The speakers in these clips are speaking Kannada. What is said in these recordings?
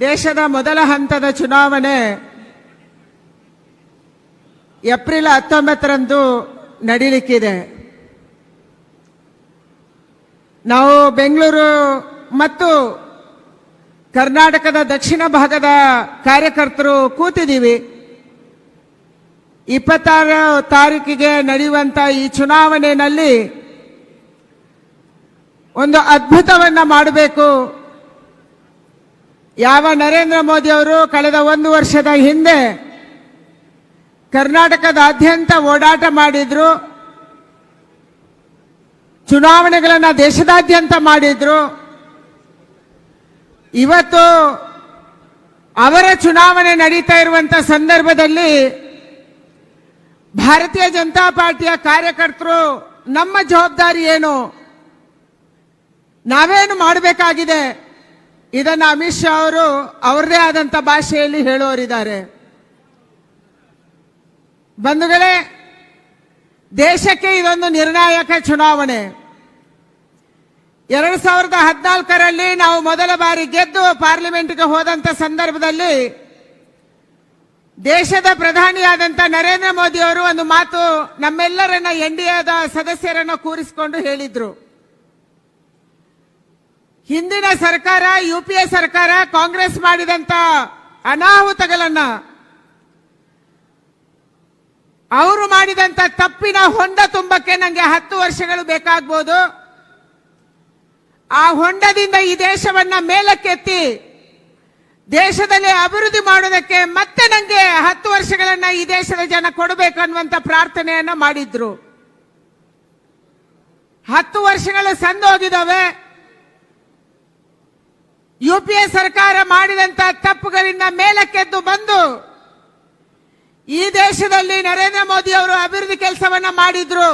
ದೇಶದ ಮೊದಲ ಹಂತದ ಚುನಾವಣೆ ಏಪ್ರಿಲ್ ಹತ್ತೊಂಬತ್ತರಂದು ನಡೀಲಿಕ್ಕಿದೆ. ನಾವು ಬೆಂಗಳೂರು ಮತ್ತು ಕರ್ನಾಟಕದ ದಕ್ಷಿಣ ಭಾಗದ ಕಾರ್ಯಕರ್ತರು ಕೂತಿದ್ದೀವಿ. ಇಪ್ಪತ್ತಾರು ತಾರೀಕಿಗೆ ನಡೆಯುವಂಥ ಈ ಚುನಾವಣೆಯಲ್ಲಿ ಒಂದು ಅದ್ಭುತವನ್ನ ಮಾಡಬೇಕು. ಯಾವ ನರೇಂದ್ರ ಮೋದಿ ಅವರು ಕಳೆದ ಒಂದು ವರ್ಷದ ಹಿಂದೆ ಕರ್ನಾಟಕದಾದ್ಯಂತ ಓಡಾಟ ಮಾಡಿದ್ರು, ಚುನಾವಣೆಗಳನ್ನ ದೇಶದಾದ್ಯಂತ ಮಾಡಿದ್ರು, ಇವತ್ತು ಅವರ ಚುನಾವಣೆ ನಡೀತಾ ಇರುವಂತ ಸಂದರ್ಭದಲ್ಲಿ ಭಾರತೀಯ ಜನತಾ ಪಾರ್ಟಿಯ ಕಾರ್ಯಕರ್ತರು, ನಮ್ಮ ಜವಾಬ್ದಾರಿ ಏನು? ನಾವೇನು ಮಾಡಬೇಕಾಗಿದೆ? ಇದನ್ನ ಅಮಿತ್ ಶಾ ಅವರು ಅವರದೇ ಆದಂತ ಭಾಷೆಯಲ್ಲಿ ಹೇಳೋರಿದ್ದಾರೆ ಬಂಧುಗಳೇ, ದೇಶಕ್ಕೆ ಇದೊಂದು ನಿರ್ಣಾಯಕ ಚುನಾವಣೆ. ಎರಡು ಸಾವಿರದ ಹದಿನಾಲ್ಕರಲ್ಲಿ ನಾವು ಮೊದಲ ಬಾರಿ ಗೆದ್ದು ಪಾರ್ಲಿಮೆಂಟ್ಗೆ ಹೋದಂತ ಸಂದರ್ಭದಲ್ಲಿ ದೇಶದ ಪ್ರಧಾನಿಯಾದಂತ ನರೇಂದ್ರ ಮೋದಿ ಅವರು ಒಂದು ಮಾತು ನಮ್ಮೆಲ್ಲರನ್ನ ಎನ್ ಡಿ ಎದ ಸದಸ್ಯರನ್ನ ಕೂರಿಸಿಕೊಂಡು ಹೇಳಿದ್ರು. ಹಿಂದಿನ ಸರ್ಕಾರ ಯು ಪಿ ಎ ಸರ್ಕಾರ ಕಾಂಗ್ರೆಸ್ ಮಾಡಿದಂತ ಅನಾಹುತಗಳನ್ನ ಅವರು ಮಾಡಿದಂತ ತಪ್ಪಿನ ಹೊಂಡ ತುಂಬಕ್ಕೆ ನನಗೆ ಹತ್ತು ವರ್ಷಗಳು ಬೇಕಾಗ್ಬೋದು. ಆ ಹೊಂಡದಿಂದ ಈ ದೇಶವನ್ನ ಮೇಲಕ್ಕೆತ್ತಿ ದೇಶದಲ್ಲಿ ಅಭಿವೃದ್ಧಿ ಮಾಡೋದಕ್ಕೆ ಮತ್ತೆ ನನಗೆ ಹತ್ತು ವರ್ಷಗಳನ್ನ ಈ ದೇಶದ ಜನ ಕೊಡಬೇಕು ಅನ್ನುವಂತ ಪ್ರಾರ್ಥನೆಯನ್ನ ಮಾಡಿದ್ರು. ಹತ್ತು ವರ್ಷಗಳು ಸಂದು ಹೋಗಿದಾವೆ ಯು ಪಿ ಎ ಸರ್ಕಾರ ಮಾಡಿದಂತ ತಪ್ಪುಗಳಿಂದ ಮೇಲಕ್ಕೆದ್ದು ಬಂದು ಈ ದೇಶದಲ್ಲಿ ನರೇಂದ್ರ ಮೋದಿ ಅವರು ಅಭಿವೃದ್ಧಿ ಕೆಲಸವನ್ನ ಮಾಡಿದ್ರು.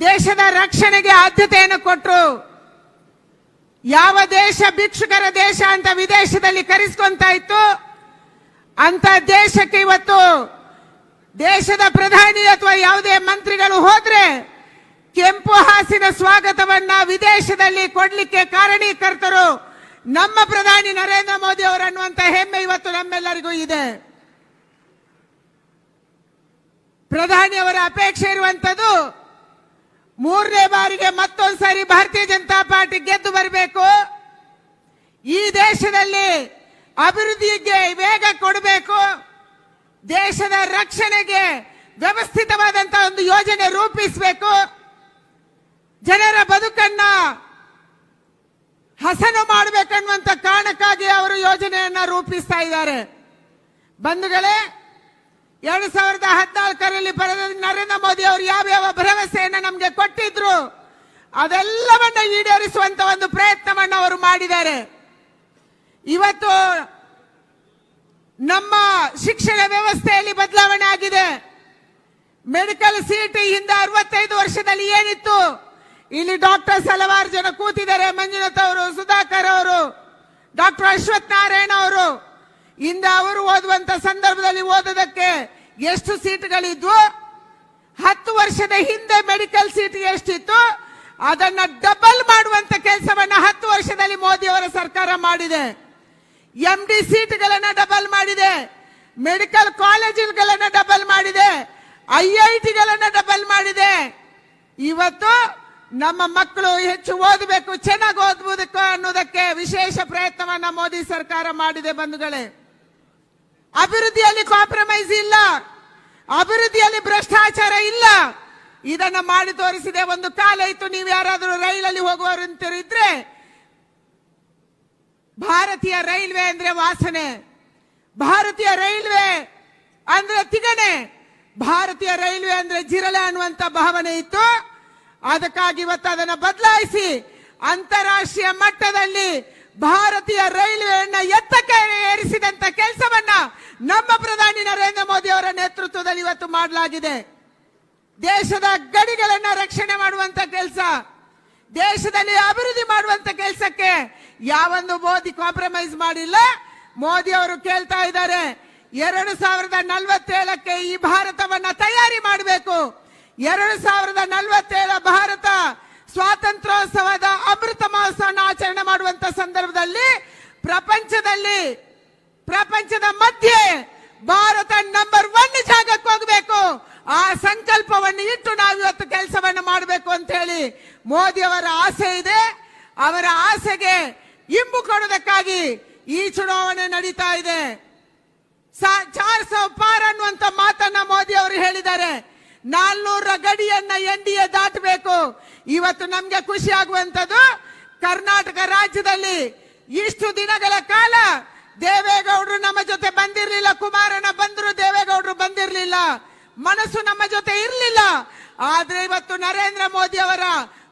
ದೇಶದ ರಕ್ಷಣೆಗೆ ಆದ್ಯತೆಯನ್ನು ಕೊಟ್ಟರು ಯಾವ ದೇಶ ಭಿಕ್ಷುಕರ ದೇಶ ಅಂತ ವಿದೇಶದಲ್ಲಿ ಕರೆಸ್ಕೊಂತ ಇತ್ತು. ಅಂತ ದೇಶಕ್ಕೆ ಇವತ್ತು ದೇಶದ ಪ್ರಧಾನಿ ಅಥವಾ ಯಾವುದೇ ಮಂತ್ರಿಗಳು ಹೋದ್ರೆ ಕೆಂಪು ಹಾಸಿನ ಸ್ವಾಗತವನ್ನ ವಿದೇಶದಲ್ಲಿ ಕೊಡ್ಲಿಕ್ಕೆ ಕಾರಣೀಕರ್ತರು ನಮ್ಮ ಪ್ರಧಾನಿ ನರೇಂದ್ರ ಮೋದಿ ಅವರು ಅನ್ನುವಂತ ಹೆಮ್ಮೆ ಇವತ್ತು ನಮ್ಮೆಲ್ಲರಿಗೂ ಇದೆ. ಪ್ರಧಾನಿಯವರ ಅಪೇಕ್ಷೆ ಇರುವಂತದ್ದು ಮೂರನೇ ಬಾರಿಗೆ ಮತ್ತೊಂದು ಸಾರಿ ಭಾರತೀಯ ಜನತಾ ಪಾರ್ಟಿ ಗೆದ್ದು ಬರಬೇಕು. ಈ ದೇಶದಲ್ಲಿ ಅಭಿವೃದ್ಧಿಗೆ ವೇಗ ಕೊಡಬೇಕು. ದೇಶದ ರಕ್ಷಣೆಗೆ ವ್ಯವಸ್ಥಿತವಾದಂತಹ ಒಂದು ಯೋಜನೆ ರೂಪಿಸಬೇಕು ಜನರ ಬದುಕನ್ನ ಹಸನು ಮಾಡಬೇಕನ್ನುವಂತ ಕಾರಣಕ್ಕಾಗಿ ಅವರು ಯೋಜನೆಯನ್ನ ರೂಪಿಸ್ತಾ ಇದ್ದಾರೆ. ಬಂಧುಗಳೇ, ಎರಡು ಸಾವಿರದ ಹದಿನಾಲ್ಕರಲ್ಲಿ ಬರೆದ ನರೇಂದ್ರ ಮೋದಿ ಅವರು ಯಾವ ಯಾವ ಭರವಸೆಯನ್ನು ನಮಗೆ ಕೊಟ್ಟಿದ್ರು, ಅದೆಲ್ಲವನ್ನ ಈಡೇರಿಸುವಂತ ಒಂದು ಪ್ರಯತ್ನವನ್ನು ಅವರು ಮಾಡಿದ್ದಾರೆ. ಇವತ್ತು ನಮ್ಮ ಶಿಕ್ಷಣ ವ್ಯವಸ್ಥೆಯಲ್ಲಿ ಬದಲಾವಣೆ ಆಗಿದೆ. ಮೆಡಿಕಲ್ ಸೀಟ್ ಹಿಂದೆ ಅರವತ್ತೈದು ವರ್ಷದಲ್ಲಿ ಏನಿತ್ತು? ಇಲ್ಲಿ ಡಾಕ್ಟರ್ಸ್ ಹಲವಾರು ಜನ ಕೂತಿದ್ದಾರೆ, ಮಂಜುನಾಥ್ ಅವರು, ಸುಧಾಕರ್ ಅವರು, ಡಾಕ್ಟರ್ ಅಶ್ವಥ್ ನಾರಾಯಣ ಅವರು. ಇಂದ ಅವರು ಓದುವಂತ ಸಂದರ್ಭದಲ್ಲಿ ಓದೋದಕ್ಕೆ ಎಷ್ಟು ಸೀಟ್ಗಳಿದ್ವು? ಹತ್ತು ವರ್ಷದ ಹಿಂದೆ ಮೆಡಿಕಲ್ ಸೀಟ್ ಎಷ್ಟಿತ್ತು? ಅದನ್ನ ಡಬಲ್ ಮಾಡುವಂತ ಕೆಲಸವನ್ನ ಹತ್ತು ವರ್ಷದಲ್ಲಿ ಮೋದಿ ಅವರ ಸರ್ಕಾರ ಮಾಡಿದೆ. ಎಂ ಡಿ ಸೀಟ್ಗಳನ್ನ ಡಬಲ್ ಮಾಡಿದೆ. ಮೆಡಿಕಲ್ ಕಾಲೇಜುಗಳನ್ನ ಡಬಲ್ ಮಾಡಿದೆ. ಐ ಐ ಟಿಗಳನ್ನ ಡಬಲ್ ಮಾಡಿದೆ. ಇವತ್ತು ನಮ್ಮ ಮಕ್ಕಳು ಹೆಚ್ಚು ಓದಬೇಕು, ಚೆನ್ನಾಗಿ ಓದಬೇಕು ಅನ್ನೋದಕ್ಕೆ ವಿಶೇಷ ಪ್ರಯತ್ನವನ್ನ ಮೋದಿ ಸರ್ಕಾರ ಮಾಡಿದೆ ಬಂಧುಗಳೇ. ಅಭಿವೃದ್ಧಿಯಲ್ಲಿ ಕಾಂಪ್ರಮೈಸ್ ಇಲ್ಲ. ಅಭಿವೃದ್ಧಿಯಲ್ಲಿ ಭ್ರಷ್ಟಾಚಾರ ಇಲ್ಲ. ಇದನ್ನ ಮಾಡಿ ತೋರಿಸಿದೆ ಒಂದು ಕಾಲ ಇತ್ತು ನೀವು ಯಾರಾದರೂ ರೈಲಲ್ಲಿ ಹೋಗುವವರು ಇದ್ರೆ, ಭಾರತೀಯ ರೈಲ್ವೆ ಅಂದ್ರೆ ವಾಸನೆ. ಭಾರತೀಯ ರೈಲ್ವೆ ಅಂದ್ರೆ ತಿಗಣೆ. ಭಾರತೀಯ ರೈಲ್ವೆ ಅಂದ್ರೆ ಜಿರಳೆ ಅನ್ನುವಂತ ಭಾವನೆ ಇತ್ತು. ಅದಕ್ಕಾಗಿ ಇವತ್ತು ಅದನ್ನು ಬದಲಾಯಿಸಿ ಅಂತಾರಾಷ್ಟ್ರೀಯ ಮಟ್ಟದಲ್ಲಿ ಭಾರತೀಯ ರೈಲ್ವೆಯನ್ನ ಎತ್ತಕ್ಕೆ ಏರಿಸಿದಂತ ಕೆಲಸವನ್ನ ನಮ್ಮ ಪ್ರಧಾನಿ ನರೇಂದ್ರ ಮೋದಿ ಅವರ ನೇತೃತ್ವದಲ್ಲಿ ಇವತ್ತು ಮಾಡಲಾಗಿದೆ. ದೇಶದ ಗಡಿಗಳನ್ನ ರಕ್ಷಣೆ ಮಾಡುವಂತ ಕೆಲಸ, ದೇಶದಲ್ಲಿ ಅಭಿವೃದ್ಧಿ ಮಾಡುವಂತ ಕೆಲಸಕ್ಕೆ ಯಾವೊಂದು ಮೋದಿ ಕಾಂಪ್ರಮೈಸ್ ಮಾಡಿಲ್ಲ. ಮೋದಿ ಅವರು ಕೇಳ್ತಾ ಇದ್ದಾರೆ, ಎರಡು ಸಾವಿರದ ನಲವತ್ತೇಳಕ್ಕೆ ಈ ಭಾರತವನ್ನ ತಯಾರಿ ಮಾಡಬೇಕು. ಎರಡು ಸಾವಿರದ ನಲವತ್ತೇಳ ಭಾರತ ಸ್ವಾತಂತ್ರ್ಯೋತ್ಸವದ ಅಮೃತ ಮಹೋತ್ಸವನ ಆಚರಣೆ ಮಾಡುವಂತ ಸಂದರ್ಭದಲ್ಲಿ ಪ್ರಪಂಚದಲ್ಲಿ, ಪ್ರಪಂಚದ ಮಧ್ಯೆ ಭಾರತ ನಂಬರ್ ಒನ್ ಜಾಗಕ್ಕೆ ಹೋಗಬೇಕು. ಆ ಸಂಕಲ್ಪವನ್ನು ಇಟ್ಟು ನಾವು ಇವತ್ತು ಕೆಲಸವನ್ನು ಮಾಡಬೇಕು ಅಂತ ಹೇಳಿ ಮೋದಿ ಅವರ ಆಸೆ ಇದೆ. ಅವರ ಆಸೆಗೆ ಇಂಬು ಕೊಡೋದಕ್ಕಾಗಿ ಈ ಚುನಾವಣೆ ನಡೀತಾ ಇದೆ. ಚಾರ್ ಸೌ ಪಾರ್ ಅನ್ನುವಂತ ಮಾತನ್ನ ಮೋದಿ ಅವರು ಹೇಳಿದ್ದಾರೆ. ನಾಲ್ನೂರ ಗಡಿಯನ್ನ ಎನ್ ಡಿ ಎ ದಾಟಬೇಕು. ಇವತ್ತು ನಮ್ಗೆ ಖುಷಿ ಆಗುವಂತದ್ದು ಕರ್ನಾಟಕ ರಾಜ್ಯದಲ್ಲಿ ಇಷ್ಟು ದಿನಗಳ ಕಾಲ ದೇವೇಗೌಡರು ನಮ್ಮ ಜೊತೆ ಬಂದಿರಲಿಲ್ಲ, ಕುಮಾರಣ್ಣ ಬಂದ್ರು, ದೇವೇಗೌಡರು ಬಂದಿರಲಿಲ್ಲ. ಮನಸ್ಸು ನಮ್ಮ ಜೊತೆ ಇರಲಿಲ್ಲ. ಆದ್ರೆ ಇವತ್ತು ನರೇಂದ್ರ ಮೋದಿ ಅವರ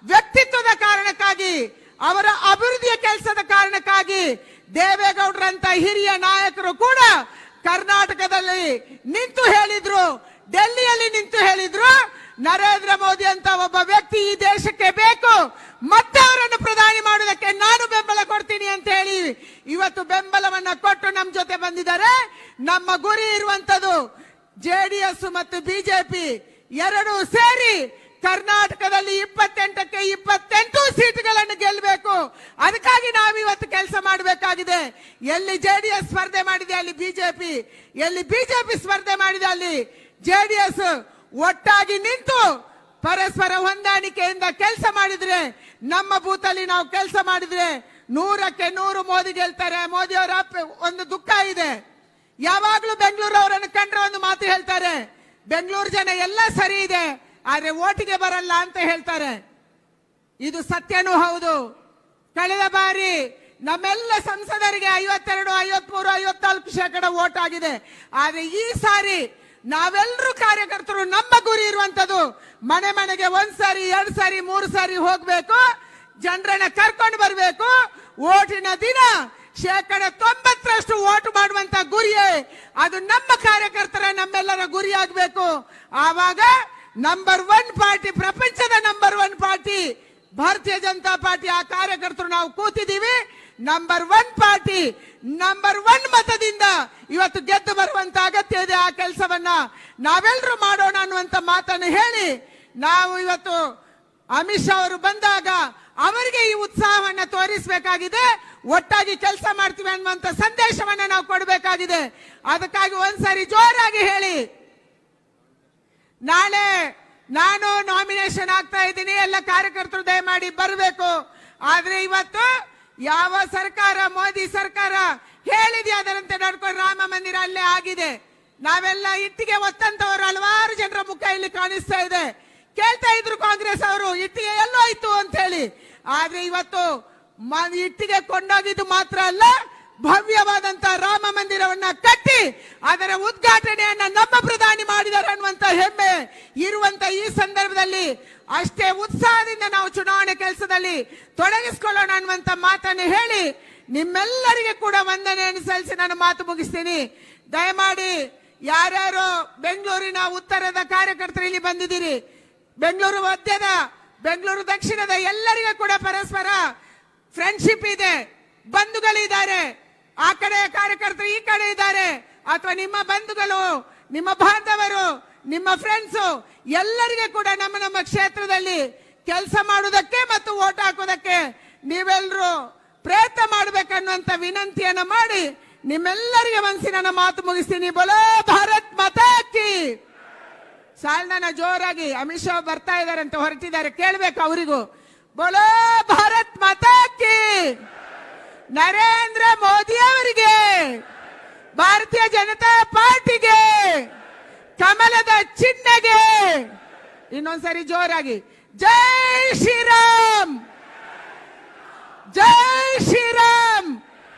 ವ್ಯಕ್ತಿತ್ವದ ಕಾರಣಕ್ಕಾಗಿ, ಅವರ ಅಭಿವೃದ್ಧಿಯ ಕೆಲಸದ ಕಾರಣಕ್ಕಾಗಿ ದೇವೇಗೌಡರಂತ ಹಿರಿಯ ನಾಯಕರು ಕೂಡ ಕರ್ನಾಟಕದಲ್ಲಿ ನಿಂತು ಹೇಳಿದ್ರು. ಡೆಲ್ಲಿಯಲ್ಲಿ ನಿಂತು ಹೇಳಿದ್ರು, ನರೇಂದ್ರ ಮೋದಿ ಅಂತ ಒಬ್ಬ ವ್ಯಕ್ತಿ ಈ ದೇಶಕ್ಕೆ ಬೇಕು, ಮತ್ತೆ ಅವರನ್ನು ಪ್ರಧಾನಿ ಮಾಡುವುದಕ್ಕೆ ನಾನು ಬೆಂಬಲ ಕೊಡ್ತೀನಿ ಅಂತ ಹೇಳಿ ಇವತ್ತು ಬೆಂಬಲವನ್ನ ಕೊಟ್ಟು ನಮ್ಮ ಜೊತೆ ಬಂದಿದ್ದಾರೆ. ನಮ್ಮ ಗುರಿ ಇರುವಂತದ್ದು ಜೆಡಿಎಸ್ ಮತ್ತು ಬಿಜೆಪಿ ಎರಡು ಸೇರಿ ಕರ್ನಾಟಕದಲ್ಲಿ ಇಪ್ಪತ್ತೆಂಟಕ್ಕೆ ಇಪ್ಪತ್ತೆಂಟು ಸೀಟ್ಗಳನ್ನು ಗೆಲ್ಲಬೇಕು ಅದಕ್ಕಾಗಿ ನಾವು ಇವತ್ತು ಕೆಲಸ ಮಾಡಬೇಕಾಗಿದೆ. ಎಲ್ಲಿ ಜೆಡಿಎಸ್ ಸ್ಪರ್ಧೆ ಮಾಡಿದೆ, ಅಲ್ಲಿ ಬಿಜೆಪಿ. ಎಲ್ಲಿ ಬಿಜೆಪಿ ಸ್ಪರ್ಧೆ ಮಾಡಿದೆ, ಅಲ್ಲಿ ಜೆಡಿಎಸ್ ಒಟ್ಟಾಗಿ ನಿಂತು ಪರಸ್ಪರ ಹೊಂದಾಣಿಕೆಯಿಂದ ಕೆಲಸ ಮಾಡಿದ್ರೆ, ನಮ್ಮ ಬೂತಲ್ಲಿ ನಾವು ಕೆಲಸ ಮಾಡಿದ್ರೆ ನೂರಕ್ಕೆ ನೂರು ಮೋದಿ ಗೆಲ್ತಾರೆ. ಮೋದಿ ಅವರ ಒಂದು ದುಃಖ ಇದೆ. ಯಾವಾಗ್ಲೂ ಬೆಂಗಳೂರು ಅವರನ್ನು ಕಂಡ್ರೆ ಒಂದು ಮಾತು ಹೇಳ್ತಾರೆ, ಬೆಂಗಳೂರು ಜನ ಎಲ್ಲ ಸರಿ ಇದೆ, ಆದ್ರೆ ಓಟಿಗೆ ಬರಲ್ಲ ಅಂತ ಹೇಳ್ತಾರೆ. ಇದು ಸತ್ಯನೂ ಹೌದು. ಕಳೆದ ಬಾರಿ ನಮ್ಮೆಲ್ಲ ಸಂಸದರಿಗೆ ಐವತ್ತೆರಡು, ಐವತ್ಮೂರು, ಐವತ್ನಾಲ್ಕು ಶೇಕಡ ಓಟ್ ಆಗಿದೆ. ಆದ್ರೆ ಈ ಸಾರಿ ನಾವೆಲ್ಲರೂ ಕಾರ್ಯಕರ್ತರು, ನಮ್ಮ ಗುರಿ ಇರುವಂತದ್ದು ಮನೆ ಮನೆಗೆ ಒಂದ್ ಸಾರಿ, ಎರಡ್ ಸಾರಿ, ಮೂರು ಸಾರಿ ಹೋಗ್ಬೇಕು, ಜನರನ್ನ ಕರ್ಕೊಂಡು ಬರಬೇಕು. ಓಟಿನ ದಿನ ಶೇಕಡ ತೊಂಬತ್ತರಷ್ಟು ಓಟ್ ಮಾಡುವಂತ ಗುರಿಯೇ ಅದು ನಮ್ಮ ಕಾರ್ಯಕರ್ತರ, ನಮ್ಮೆಲ್ಲರ ಗುರಿ ಆಗ್ಬೇಕು. ಆವಾಗ ನಂಬರ್ ಒನ್ ಪಾರ್ಟಿ ಪ್ರಪಂಚದ number one party Bharatiya Janata Party, ಆ ಕಾರ್ಯಕರ್ತರು ನಾವು ಕೂತಿದ್ದೀವಿ. Number one party number one ಮತದಿಂದ ಇವತ್ತು ಗೆದ್ದು ಬರುವಂತ ಅಗತ್ಯ ಇದೆ ಆ ಕೆಲಸವನ್ನ. ನಾವೆಲ್ಲರೂ ಮಾಡೋಣ ಅನ್ನುವಂತ ಮಾತನ್ನು ಹೇಳಿ, ನಾವು ಇವತ್ತು ಅಮಿತ್ ಶಾ ಅವರು ಬಂದಾಗ ಅವರಿಗೆ ಈ ಉತ್ಸಾಹವನ್ನ ತೋರಿಸಬೇಕಾಗಿದೆ. ಒಟ್ಟಾಗಿ ಕೆಲಸ ಮಾಡ್ತೀವಿ ಅನ್ನುವಂತ ಸಂದೇಶವನ್ನ ನಾವು ಕೊಡಬೇಕಾಗಿದೆ. ಅದಕ್ಕಾಗಿ ಒಂದ್ಸರಿ ಜೋರಾಗಿ ಹೇಳಿ. ನಾಳೆ ನಾನು ನಾಮಿನೇಷನ್ ಆಗ್ತಾ ಇದ್ದೀನಿ. ಎಲ್ಲ ಕಾರ್ಯಕರ್ತರು ದಯಮಾಡಿ ಬರಬೇಕು. ಆದ್ರೆ ಇವತ್ತು ಯಾವ ಸರ್ಕಾರ, ಮೋದಿ ಸರ್ಕಾರ ಹೇಳಿದೆ ಅದರಂತೆ ನಡ್ಕೊಂಡು ರಾಮ ಮಂದಿರ ಅಲ್ಲೇ ಆಗಿದೆ. ನಾವೆಲ್ಲ ಇಟ್ಟಿಗೆ ಒತ್ತಂತವರು, ಹಲವಾರು ಜನರ ಮುಖ ಇಲ್ಲಿ ಕಾಣಿಸ್ತಾ ಇದೆ. ಕೇಳ್ತಾ ಇದ್ರು ಕಾಂಗ್ರೆಸ್ ಅವರು, ಇಟ್ಟಿಗೆ ಎಲ್ಲೋಯ್ತು ಅಂತ ಹೇಳಿ. ಆದ್ರೆ ಇವತ್ತು ಇಟ್ಟಿಗೆ ಕೊಂಡೋಗಿದ್ದು ಮಾತ್ರ ಅಲ್ಲ ಭವ್ಯವಾದಂತ ರಾಮ ಮಂದಿರವನ್ನ ಕಟ್ಟಿ ಅದರ ಉದ್ಘಾಟನೆಯನ್ನ ನಮ್ಮ ಪ್ರಧಾನಿ ಮಾಡಿದರು ಅನ್ನುವಂತ ಹೆಮ್ಮೆ ಇರುವಂತ ಈ ಸಂದರ್ಭದಲ್ಲಿ ಅಷ್ಟೇ ಉತ್ಸಾಹದಿಂದ ನಾವು ಚುನಾವಣೆ ಕೆಲಸದಲ್ಲಿ ತೊಡಗಿಸಿಕೊಳ್ಳೋಣ ಅನ್ನುವಂತ ಮಾತನ್ನು ಹೇಳಿ ನಿಮ್ಮೆಲ್ಲರಿಗೆ ಕೂಡ ವಂದನೆಯನ್ನು ಸಲ್ಲಿಸಿ ನಾನು ಮಾತು ಮುಗಿಸ್ತೀನಿ. ದಯಮಾಡಿ ಯಾರ್ಯಾರು ಬೆಂಗಳೂರಿನ ಉತ್ತರದ ಕಾರ್ಯಕರ್ತರು ಇಲ್ಲಿ ಬಂದಿದ್ದೀರಿ. ಬೆಂಗಳೂರು ಮಧ್ಯದ, ಬೆಂಗಳೂರು ದಕ್ಷಿಣದ ಎಲ್ಲರಿಗೂ ಕೂಡ ಪರಸ್ಪರ ಫ್ರೆಂಡ್ಶಿಪ್ ಇದೆ. ಬಂಧುಗಳಿದ್ದಾರೆ. ಆ ಕಡೆ ಕಾರ್ಯಕರ್ತರು ಈ ಕಡೆ ಇದ್ದಾರೆ. ಅಥವಾ ನಿಮ್ಮ ಬಂಧುಗಳು, ನಿಮ್ಮ ಬಾಂಧವರು, ನಿಮ್ಮ ಫ್ರೆಂಡ್ಸು ಎಲ್ಲರಿಗೂ ಕೂಡ ನಮ್ಮ ನಮ್ಮ ಕ್ಷೇತ್ರದಲ್ಲಿ ಕೆಲಸ ಮಾಡುವುದಕ್ಕೆ ಮತ್ತು ಓಟ್ ಹಾಕೋದಕ್ಕೆ ನೀವೆಲ್ಲರೂ ಪ್ರಯತ್ನ ಮಾಡಬೇಕನ್ನುವಂತ ವಿನಂತಿಯನ್ನ ಮಾಡಿ ನಿಮ್ಮೆಲ್ಲರಿಗೆ ಮನಸ್ಸಿನ ಮಾತು ಮುಗಿಸ್ತೀನಿ. ಬೋಲೋ ಭಾರತ್ ಮತ ಹಾಕಿ ಸಾಲ್ನ ಜೋರಾಗಿ ಅಮಿತ್ ಶಾ ಬರ್ತಾ ಇದಾರೆ ಅಂತ ಹೊರಟಿದ್ದಾರೆ. ಕೇಳ್ಬೇಕು ಅವರಿಗೂ. ಬೋಲೋ ಭಾರತ್ ಮತ ಕಿ. ನರೇಂದ್ರ ಮೋದಿ ಅವರಿಗೆ ಭಾರತೀಯ ಜನತಾ ಪಾರ್ಟಿಗೆ ಕಮಲದ ಚಿಹ್ನೆಗೆ ಇನ್ನೊಂದ್ಸರಿ ಜೋರಾಗಿ ಜೈ ಶ್ರೀರಾಮ್ ಜೈ ಶ್ರೀರಾಮ್.